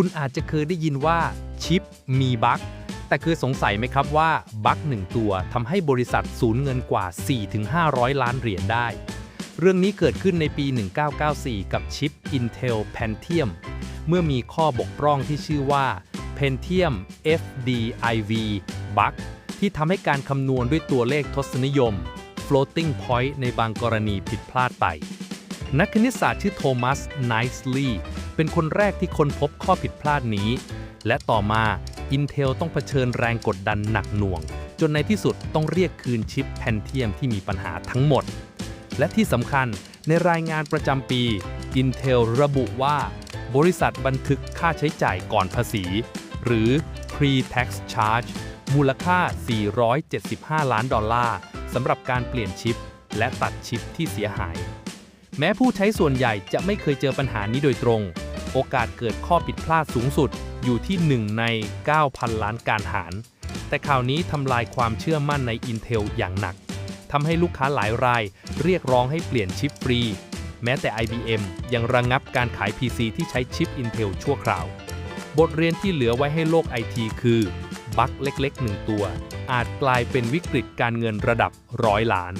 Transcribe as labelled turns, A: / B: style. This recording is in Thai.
A: คุณอาจจะเคยได้ยินว่าชิปมีบั๊กแต่เคยสงสัยไหมครับว่าบั๊กหนึ่งตัวทำให้บริษัทสูญเงินกว่า 4-500 ล้านเหรียญได้ เรื่องนี้เกิดขึ้นในปี 1994 กับชิป Intel Pentium เมื่อมีข้อบกพร่องที่ชื่อว่า Pentium FDIV Bug ที่ทำให้การคำนวณด้วยตัวเลขทศนิยม floating point ในบางกรณีผิดพลาดไป นักคณิตศาสตร์ชื่อโทมัสไนส์ลีย์ เป็นคนแรกที่ค้นพบข้อผิดพลาดนี้ และต่อมา Intel ต้องเผชิญแรงกดดันหนักหน่วง จนในที่สุดต้องเรียกคืนชิป Pentium ที่มีปัญหาทั้งหมด และที่สำคัญในรายงานประจำปี Intel ระบุว่า บริษัทบันทึกค่าใช้จ่ายก่อนภาษี หรือ pre-tax charge มูลค่า 475 ล้านดอลลาร์สำหรับการเปลี่ยนชิป และตัดชิปที่เสียหาย แม้ผู้ใช้ส่วนใหญ่จะไม่เคยเจอปัญหานี้โดยตรง โอกาสเกิดข้อผิดพลาดสูงสุดอยู่ที่ 1 ใน 9,000 ล้านการหาร แต่ข่าวนี้ทำลายความเชื่อมั่นใน Intel อย่างหนักทำให้ลูกค้าหลายรายเรียกร้องให้เปลี่ยนชิปฟรี แม้แต่ IBM ยังระงงับการขาย PC ที่ใช้ชิป Intel ชั่วคราว บทเรียนที่เหลือไว้ให้โลกไอทีคือบั๊กเล็กๆหนึ่งตัว อาจกลายเป็นวิกฤตการเงินระดับร้อยล้าน